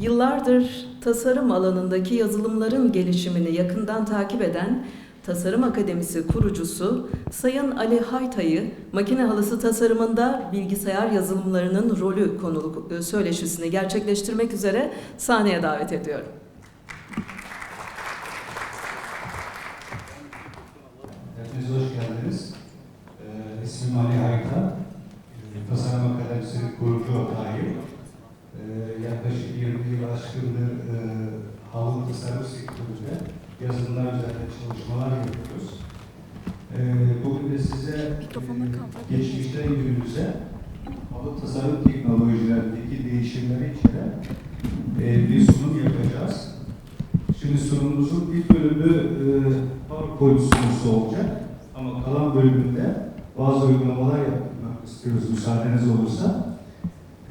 Yıllardır tasarım alanındaki yazılımların gelişimini yakından takip eden Tasarım Akademisi kurucusu Sayın Ali Haytay'ı makine halısı tasarımında bilgisayar yazılımlarının rolü konulu e, söyleşisini gerçekleştirmek üzere sahneye davet ediyorum. Hepiniz hoş geldiniz. Ee, ismim Ali Harika. Ee, Tasarım Akademisi kurucu ortağıyım. Ee, yaklaşık 20 yıl aşkındır e, halı tasarım sektöründe yazılımlar üzerinde çalışmalar yapıyoruz. Ee, bugün de size e, geçmişten günümüze halı tasarım teknolojilerindeki değişimleri içeren e, bir sunum yapacağız. Şimdi sunumumuzun ilk bölümü e, PowerPoint sunusu olacak. Ama kalan bölümünde bazı uygulamalar yapmak istiyoruz müsaadeniz olursa.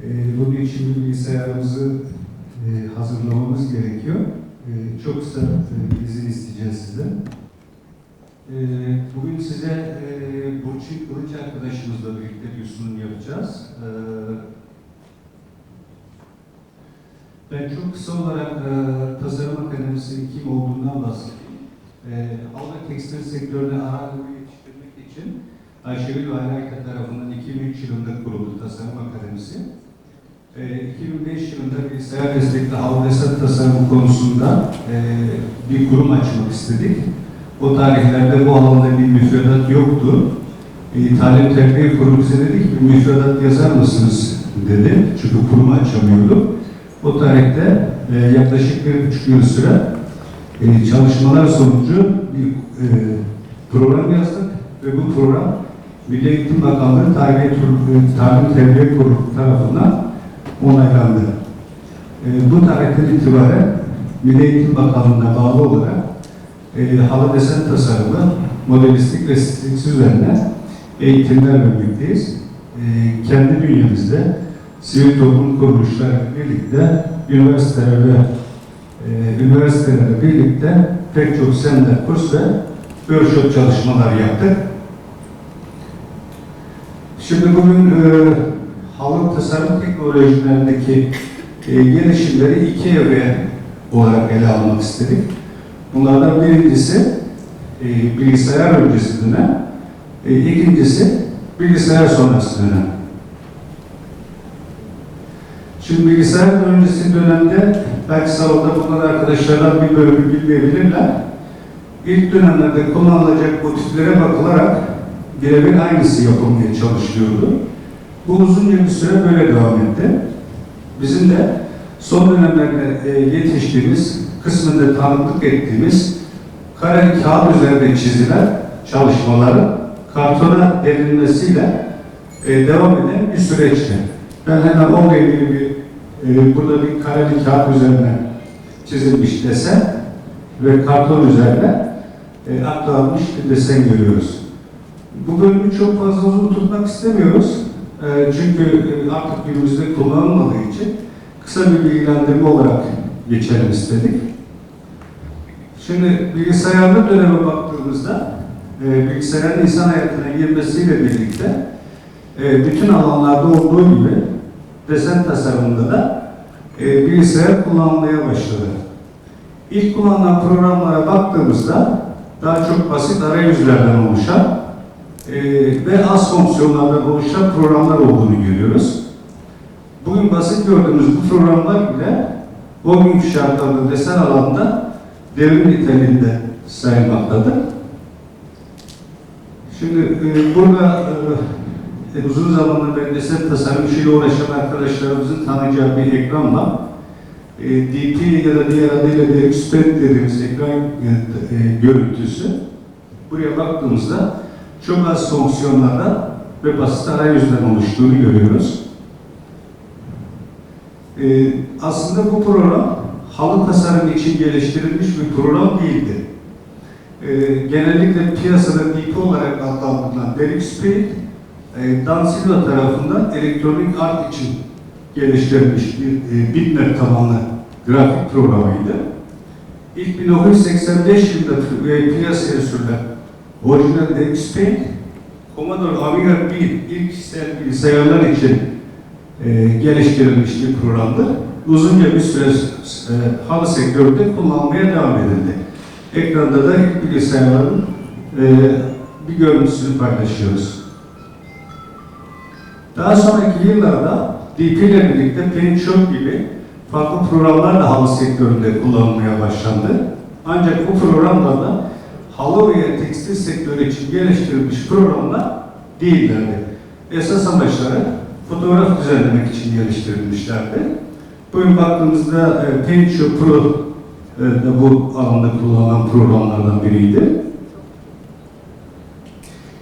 E, bunun için bilgisayarımızı e, hazırlamamız gerekiyor. E, çok kısa e, izin isteyeceğiz sizden. E, bugün size e, Burçin Kılıç arkadaşımızla birlikte bir sunum yapacağız. Ben çok kısa olarak e, Tasarım Akademisi'nin kim olduğundan bahsedeyim. E, tekstil sektörüne arazi yetiştirmek için Ayşegül Vayrayka tarafından 2003 yılında kuruldu Tasarım Akademisi. E, 2005 yılında bilgisayar destekli halı desen tasarım konusunda e, bir kurum açmak istedik. O tarihlerde bu alanda bir müfredat yoktu. E, Talim Terbiye Kurumu bize dedi ki müfredat yazar mısınız dedi. Çünkü kurumu açamıyorduk. O tarihte e, yaklaşık bir buçuk yıl süre çalışmalar sonucu bir program yazdık ve bu program Milli Eğitim Bakanlığı Talim Terbiye Kurumu tarafından onaylandı. E, bu tarihten itibaren Milli Eğitim Bakanlığı'na bağlı olarak e, halı desen tasarımı, modelistik ve stiliksi üzerine eğitimler vermekteyiz. E, kendi bünyemizde sivil toplum kuruluşları birlikte üniversitelerle e, üniversitelerle birlikte pek çok seminer kurs ve workshop çalışmalar yaptık. Şimdi bugün e, halı tasarım teknolojilerindeki e, gelişimleri iki evre olarak ele almak istedik. Bunlardan birincisi e, bilgisayar öncesi dönem, e, ikincisi bilgisayar sonrası dönem. Şimdi bilgisayar öncesi dönemde belki salonda bulunan arkadaşlardan bir bölümü bilmeyebilirler. İlk dönemlerde kullanılacak motiflere bakılarak birebir aynısı yapılmaya çalışılıyordu. Bu uzunca bir süre böyle devam etti. Bizim de son dönemlerde e, yetiştiğimiz, kısmında tanıklık ettiğimiz kare kağıt üzerinde çizilen çalışmaların kartona derinmesiyle e, devam eden bir süreçti. Ben hemen onunla ilgili bir e, burada bir kareli kağıt üzerine çizilmiş desen ve karton üzerine e, aktarılmış bir desen görüyoruz. Bu bölümü çok fazla uzun tutmak istemiyoruz. E, çünkü e, artık günümüzde kullanılmadığı için kısa bir bilgilendirme olarak geçelim istedik. Şimdi bilgisayarlı döneme baktığımızda e, bilgisayarın insan hayatına girmesiyle birlikte e, bütün alanlarda olduğu gibi desen tasarımında da bilgisayar kullanılmaya başladı. İlk kullanılan programlara baktığımızda daha çok basit arayüzlerden oluşan e, ve az fonksiyonlardan oluşan programlar olduğunu görüyoruz. Bugün basit gördüğümüz bu programlar bile o günkü şartlarda desen alanında devrim niteliğinde sayılmaktadır. Şimdi e, burada e, uzun zamandır ben desen tasarım işiyle uğraşan arkadaşlarımızın tanıyacağı bir ekran var. E, DP ya da diğer adıyla da Expert dediğimiz ekran e, e, görüntüsü. Buraya baktığımızda çok az fonksiyonlardan ve basit arayüzden oluştuğunu görüyoruz. E, aslında bu program halı tasarım için geliştirilmiş bir program değildi. E, genellikle piyasada DP olarak adlandırılan Derek Spirit e, Dan Silva tarafından elektronik art için geliştirilmiş bir e, bitmap tabanlı grafik programıydı. İlk 1985 yılında e, piyasaya sürülen orijinal DXPaint, Commodore Amiga 1 ilk kişisel bilgisayarlar için e, geliştirilmiş bir programdır uzunca bir süre e, halı sektöründe kullanmaya devam edildi. Ekranda da ilk bilgisayarların e, bir görüntüsünü paylaşıyoruz. Daha sonraki yıllarda DP ile birlikte Shop gibi farklı programlar da halı sektöründe kullanılmaya başlandı. Ancak bu programlarda halı ve tekstil sektörü için geliştirilmiş programlar değillerdi. Esas amaçları fotoğraf düzenlemek için geliştirilmişlerdi. Bugün baktığımızda e, Paint Pro e, de bu alanda kullanılan programlardan biriydi.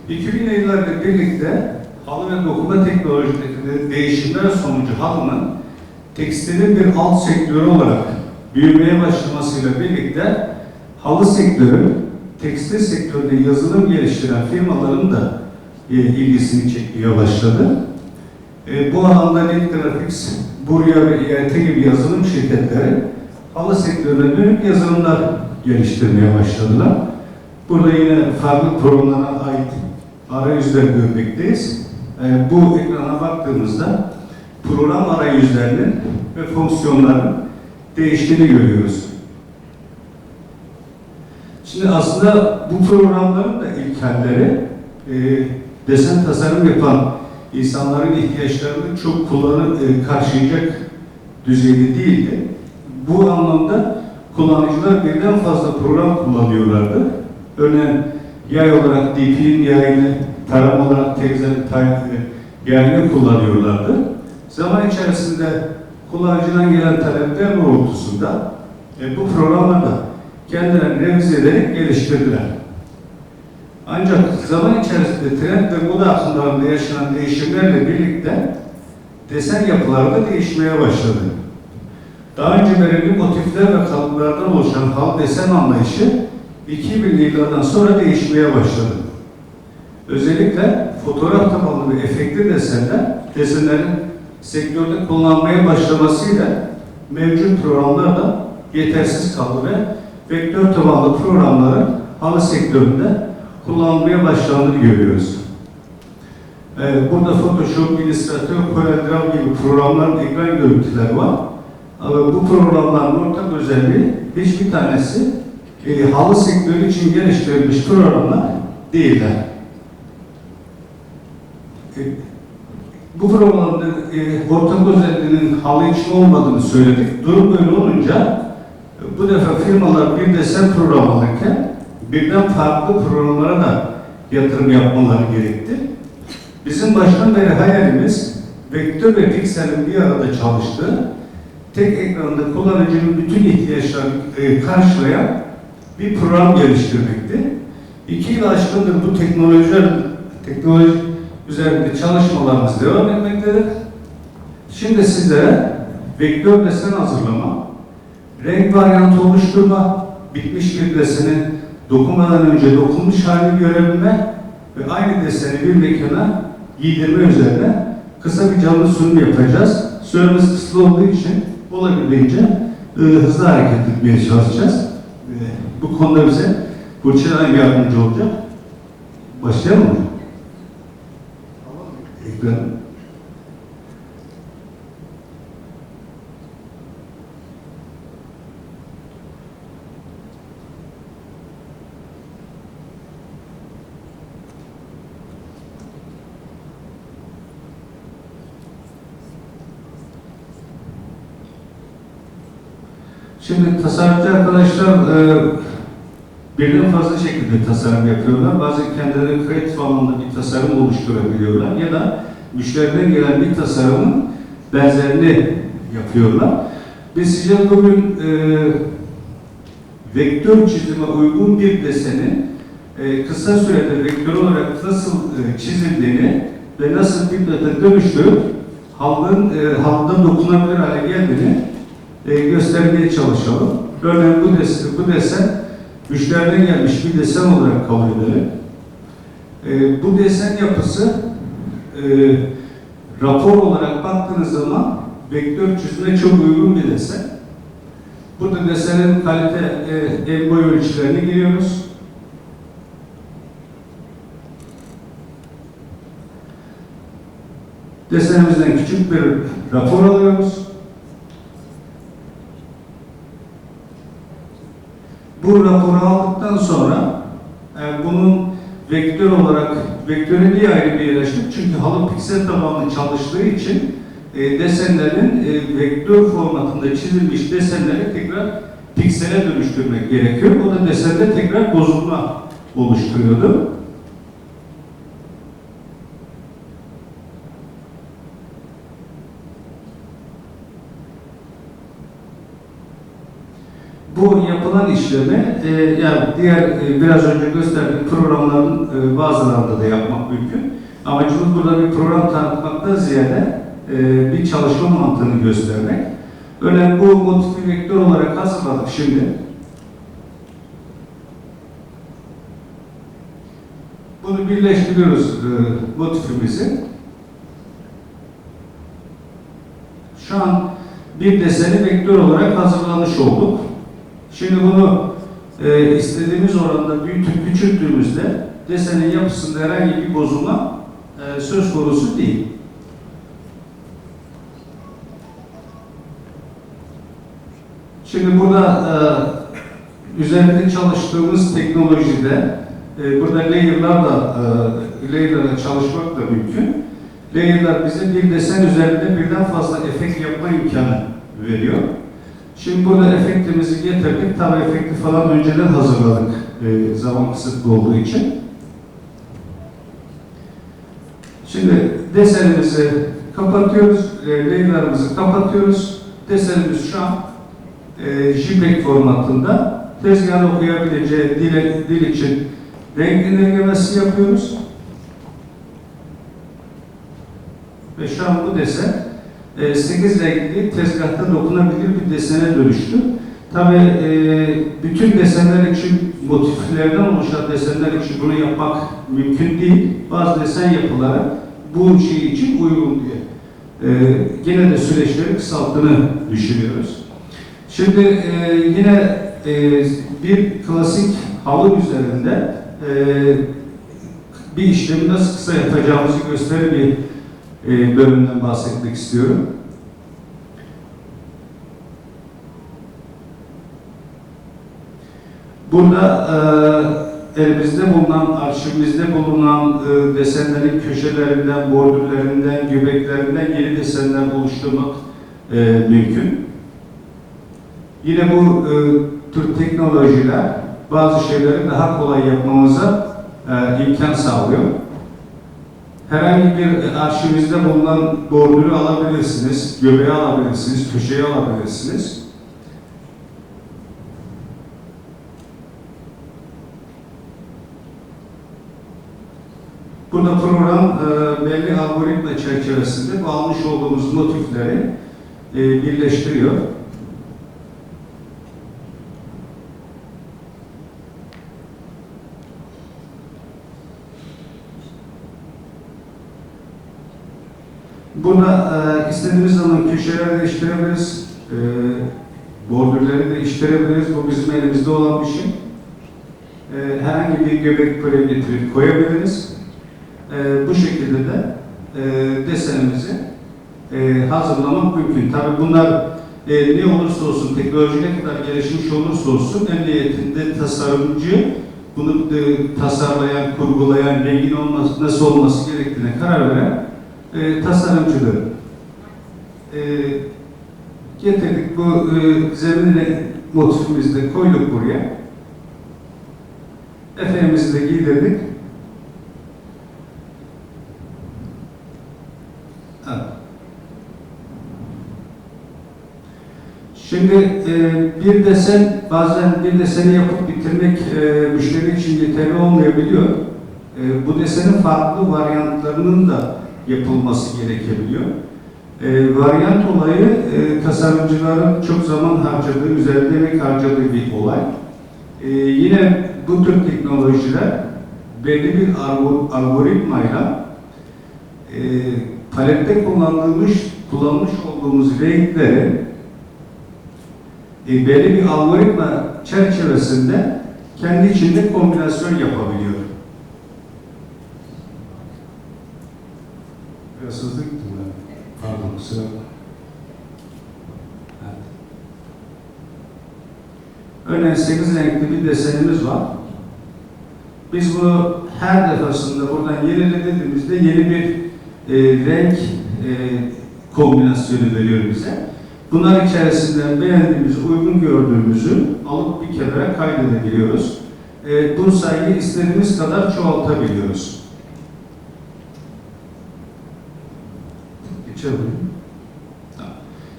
2000'li yıllarla birlikte halı ve dokuma teknolojilerinde değişimler sonucu halının tekstilin bir alt sektörü olarak büyümeye başlamasıyla birlikte halı sektörü tekstil sektöründe yazılım geliştiren firmaların da e, ilgisini çekmeye başladı. E, bu alanda NetGraphics, Burya ve IIT gibi yazılım şirketleri halı sektörüne dönük yazılımlar geliştirmeye başladılar. Burada yine farklı programlara ait arayüzler görmekteyiz. E, bu ekrana baktığımızda program arayüzlerinin ve fonksiyonların değiştiğini görüyoruz. Şimdi aslında bu programların da ilkelleri e, desen tasarım yapan insanların ihtiyaçlarını çok kullanıp e, karşılayacak düzeyde değildi. Bu anlamda kullanıcılar birden fazla program kullanıyorlardı. Örneğin yay olarak DP'nin yayını, tarama olarak Texel yayını kullanıyorlardı. Zaman içerisinde kullanıcıdan gelen talepler doğrultusunda e, bu programları da kendilerini revize ederek geliştirdiler. Ancak zaman içerisinde trend ve moda akımlarında yaşanan değişimlerle birlikte desen yapıları da değişmeye başladı. Daha önce belirli motifler ve kalıplardan oluşan hal desen anlayışı 2000'li yıllardan sonra değişmeye başladı. Özellikle fotoğraf tabanlı ve efektli desenler, desenlerin sektörde kullanmaya başlamasıyla mevcut programlar da yetersiz kaldı ve vektör tabanlı programların halı sektöründe kullanılmaya başlandığını görüyoruz. Ee, burada Photoshop, Illustrator, CorelDRAW gibi programların ekran görüntüleri var. Ama bu programların ortak özelliği hiçbir tanesi e, halı sektörü için geliştirilmiş programlar değiller. E, bu programda e, ortak özelliğinin halı için olmadığını söyledik. Durum böyle olunca bu defa firmalar bir desen program alırken birden farklı programlara da yatırım yapmaları gerekti. Bizim baştan beri hayalimiz vektör ve pikselin bir arada çalıştığı, tek ekranda kullanıcının bütün ihtiyaçlarını e, karşılayan bir program geliştirmekti. İki yıl aşkındır bu teknolojiler, teknoloji üzerinde çalışmalarımız devam etmektedir. Şimdi sizlere vektör desen hazırlama, renk varyantı oluşturma, bitmiş bir deseni dokunmadan önce dokunmuş halini görebilme ve aynı deseni bir mekana giydirme üzerine kısa bir canlı sunum yapacağız. Süremiz kısıtlı olduğu için olabildiğince e, hızlı hareket etmeye çalışacağız. E, bu konuda bize Burçin yardımcı olacak. Başlayalım mı? Ekran. Şimdi tasarımcı arkadaşlar e, birden fazla şekilde tasarım yapıyorlar. Bazen kendileri kreatif alanda bir tasarım oluşturabiliyorlar ya da müşteriden gelen bir tasarımın benzerini yapıyorlar. Biz size bugün e, vektör çizime uygun bir desenin e, kısa sürede vektör olarak nasıl e, çizildiğini ve nasıl bir dönüştürüp halkın e, halkta dokunabilir hale geldiğini e, göstermeye çalışalım. Örneğin bu desen, bu desen müşteriden gelmiş bir desen olarak kabul edelim. E, bu desen yapısı e, rapor olarak baktığınız zaman vektör çizime çok uygun bir desen. Burada desenin kalite e, en boy ölçülerini giriyoruz. Desenimizden küçük bir rapor alıyoruz. Bu raporu aldıktan sonra e, bunun vektör olarak, vektöre niye ayrı bir yer açtık? Çünkü halı piksel tabanlı çalıştığı için e, desenlerin e, vektör formatında çizilmiş desenleri tekrar piksele dönüştürmek gerekiyor. O da desende tekrar bozulma oluşturuyordu. Bu yapılan işlemi e, yani diğer e, biraz önce gösterdiğim programların e, bazılarında da yapmak mümkün. Amacımız burada bir program tanıtmaktan ziyade e, bir çalışma mantığını göstermek. Öyle bu motifi vektör olarak hazırladık şimdi. Bunu birleştiriyoruz e, motifimizi. Şu an bir deseni vektör olarak hazırlamış olduk. Şimdi bunu e, istediğimiz oranda büyütüp küçülttüğümüzde desenin yapısında herhangi bir bozulma e, söz konusu değil. Şimdi burada e, üzerinde çalıştığımız teknolojide e, burada layer'larla e, layer'larla çalışmak da mümkün. Layer'lar bize bir desen üzerinde birden fazla efekt yapma imkanı veriyor. Şimdi burada efektimizi getirdik. Tabi efekti falan önceden hazırladık e, zaman kısıtlı olduğu için. Şimdi desenimizi kapatıyoruz, e, layer'larımızı kapatıyoruz. Desenimiz şu an e, JPEG formatında. Tezgahın okuyabileceği dil, dil için renk indirgemesi yapıyoruz. Ve şu an bu desen 8 renkli tezgahta dokunabilir bir desene dönüştü. Tabi bütün desenler için, motiflerden oluşan desenler için bunu yapmak mümkün değil. Bazı desen yapıları bu şey için uygun diye. E, Yine de süreçleri kısalttığını düşünüyoruz. Şimdi e, yine e, bir klasik halı üzerinde e, bir işlemi nasıl kısa yapacağımızı gösteren bir e, bölümden bahsetmek istiyorum. Burada e, elimizde bulunan, arşivimizde bulunan e, desenlerin köşelerinden, bordürlerinden, göbeklerinden yeni desenler oluşturmak e, mümkün. Yine bu e, tür teknolojiler bazı şeyleri daha kolay yapmamıza imkan sağlıyor. Herhangi bir arşivinizde bulunan bordürü alabilirsiniz, göbeği alabilirsiniz, köşeyi alabilirsiniz. Burada program e, belli algoritma çerçevesinde almış olduğumuz motifleri e, birleştiriyor. Burada e, istediğimiz zaman köşeleri değiştirebiliriz, e, bordürleri değiştirebiliriz. Bu bizim elimizde olan bir şey. E, herhangi bir göbek böyle getirip koyabiliriz. E, bu şekilde de e, desenimizi e, hazırlamak mümkün. Tabi bunlar e, ne olursa olsun, teknoloji ne kadar gelişmiş olursa olsun, en nihayetinde tasarımcı bunu e, tasarlayan, kurgulayan, rengin olması, nasıl olması gerektiğine karar veren e, tasarımcılığı. E, getirdik bu e, zeminle motifimizi de koyduk buraya. Efendimizi de giydirdik. Şimdi e, bir desen, bazen bir deseni yapıp bitirmek e, müşteri için yeterli olmayabiliyor. E, bu desenin farklı varyantlarının da yapılması gerekebiliyor. E, varyant olayı e, tasarımcıların çok zaman harcadığı, üzerinde emek harcadığı bir olay. E, yine bu tür teknolojiler belli bir algo- algoritmayla e, palette kullandığımız, kullanmış olduğumuz renkleri e, belli bir algoritma çerçevesinde kendi içinde kombinasyon yapabiliyor. Biraz hızlı gittim ben. Pardon, Örneğin 8 renkli bir desenimiz var. Biz bunu her defasında buradan yenilediğimizde yeni bir e, renk e, kombinasyonu veriyor bize. Bunlar içerisinden beğendiğimiz, uygun gördüğümüzü alıp bir kenara kaydedebiliyoruz. E, bu sayıyı istediğimiz kadar çoğaltabiliyoruz. Geçelim.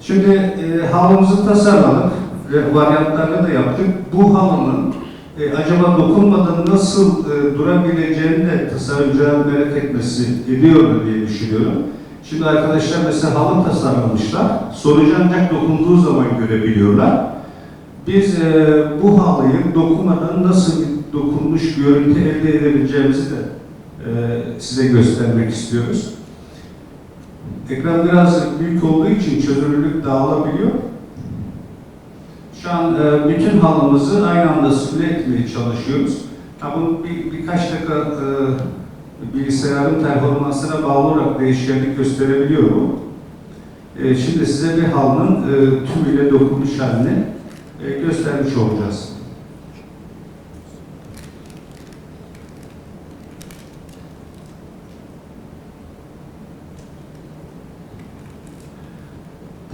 Şimdi e, halımızı tasarladık ve varyantlarını da yaptık. Bu halının e, acaba dokunmadan nasıl e, durabileceğini de tasarımcıların merak etmesi ediyordu diye düşünüyorum. Şimdi arkadaşlar mesela halı tasarlamışlar. Sonucu ancak dokunduğu zaman görebiliyorlar. Biz e, bu halıyı dokunmadan nasıl dokunmuş görüntü elde edebileceğimizi de e, size göstermek istiyoruz. Ekran biraz büyük olduğu için çözünürlük dağılabiliyor. Şu an e, bütün halımızı aynı anda simüle etmeye çalışıyoruz. Ha, bu bir, birkaç dakika e, bilgisayarın performansına bağlı olarak değişkenlik gösterebiliyor bu. E, şimdi size bir halının e, tümüyle dokunmuş halini e, göstermiş olacağız.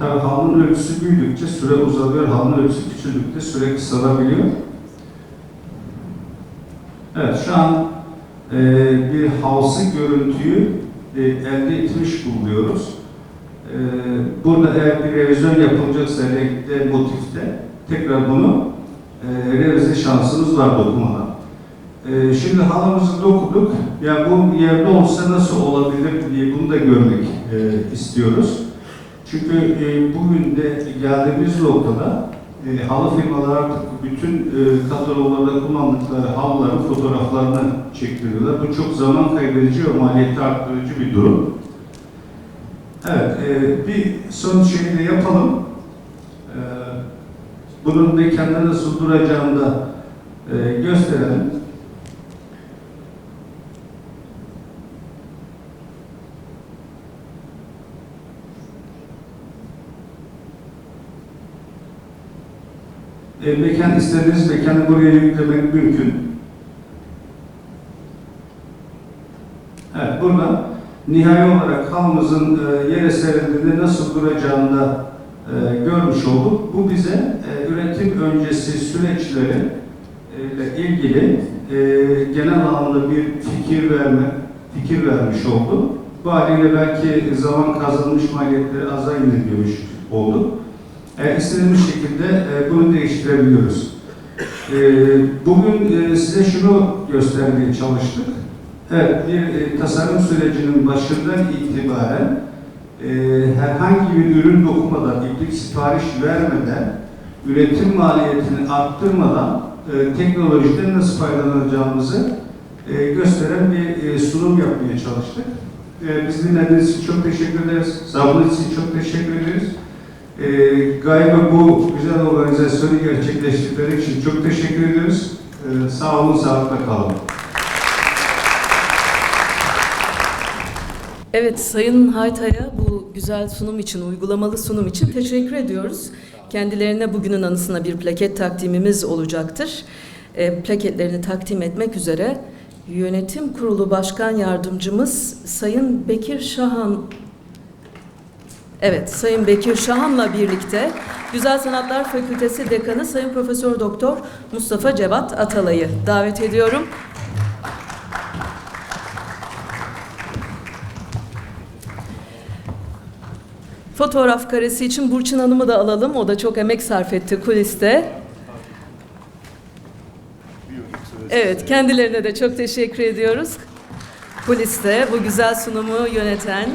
Tabii halının ölçüsü büyüdükçe süre uzalıyor, halının ölçüsü küçüldükçe süre kısalabiliyor. Evet, şu an e, bir halsı görüntüyü e, elde etmiş bulunuyoruz. E, burada eğer bir revizyon yapılacaksa renkte, motifte tekrar bunu e, revize şansımız var dokumadan. E, şimdi halımızı dokuduk. Ya bu yerde olsa nasıl olabilir diye bunu da görmek e, istiyoruz. Çünkü e, bugün de geldiğimiz noktada e, halı firmaları artık bütün e, kataloglarda kullandıkları halıların fotoğraflarını çektiriyorlar. Bu çok zaman kaybedici ve maliyeti arttırıcı bir durum. Evet, e, bir son şeyi de yapalım. E, bunun mekanda nasıl duracağını da e, gösterelim. E, mekan istediğiniz mekanı buraya yüklemek mümkün. Evet, burada nihai olarak halımızın e, yere serildiğinde nasıl duracağını da e, görmüş olduk. Bu bize e, üretim öncesi süreçleri e, ile ilgili e, genel anlamda bir fikir verme, fikir vermiş oldu. Bu haliyle belki zaman kazanmış maliyetleri aza indirgemiş olduk. E, istediğimiz şekilde e, bunu değiştirebiliyoruz. E, bugün e, size şunu göstermeye çalıştık. Evet, bir e, tasarım sürecinin başından itibaren e, herhangi bir ürün dokumadan, iplik sipariş vermeden, üretim maliyetini arttırmadan e, teknolojiden nasıl faydalanacağımızı e, gösteren bir e, sunum yapmaya çalıştık. E, biz dinlediğiniz için çok teşekkür ederiz. Sabrınız için çok teşekkür ederiz. E, galiba bu güzel organizasyonu gerçekleştirdikleri için çok teşekkür ediyoruz. E, sağ olun, sağlıkla kalın. Evet, Sayın Haytay'a bu güzel sunum için, uygulamalı sunum için teşekkür ediyoruz. Kendilerine bugünün anısına bir plaket takdimimiz olacaktır. E, plaketlerini takdim etmek üzere Yönetim Kurulu Başkan Yardımcımız Sayın Bekir Şahan Evet, Sayın Bekir Şahan'la birlikte Güzel Sanatlar Fakültesi Dekanı Sayın Profesör Doktor Mustafa Cevat Atalay'ı davet ediyorum. Fotoğraf karesi için Burçin Hanım'ı da alalım. O da çok emek sarf etti kuliste. Evet, kendilerine de çok teşekkür ediyoruz. Kuliste bu güzel sunumu yöneten